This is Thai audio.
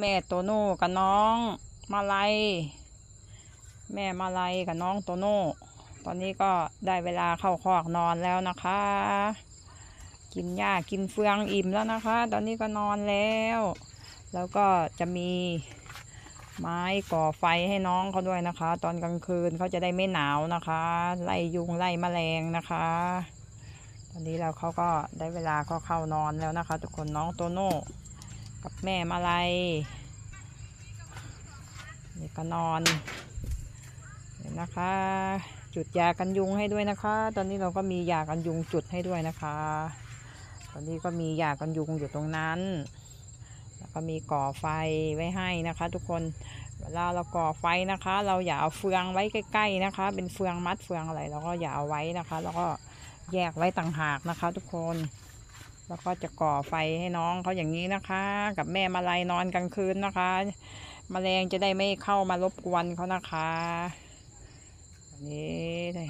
แม่โตโน่กับน้องมาลัยแม่มาลัยกับน้องโตโน่ ตอนนี้ก็ได้เวลาเข้าคอกนอนแล้วนะคะ กินหญ้ากินเฟืองอิ่มแล้วนะคะ ตอนนี้ก็นอนแล้ว แล้วก็จะมีไม้ก่อไฟให้น้องเขาด้วยนะคะ ตอนกลางคืนเขาจะได้ไม่หนาวนะคะ ไล่ยุงไล่แมลงนะคะ ตอนนี้เราเขาก็ได้เวลาเขาเข้านอนแล้วนะคะ ทุกคนน้องโตโน่ กับแม่มาลัยนี่ก็นอนเห็นนะคะ จุดยากันยุงให้ด้วยนะคะ ตอนนี้เราก็มียากันยุงจุดให้ด้วยนะคะ ตอนนี้ก็มียากันยุงอยู่ตรงนั้น แล้วก็มีก่อไฟไว้ให้นะคะ ทุกคนเวลาเราก่อไฟนะคะ เราอย่าเอาเฟืองไว้ใกล้ ๆนะคะ เป็นเฟืองมัดเฟืองอะไรเราก็อย่าเอาไว้นะคะ แล้วก็แยกไว้ต่างหากนะคะ ทุกคน แล้วก็จะก่อไฟให้น้องเขาอย่างนี้นะคะ กับแม่มาลายนอนกลางคืนนะคะมแมลงจะได้ไม่เข้ามารบกวนเขานะคะ นี่นี่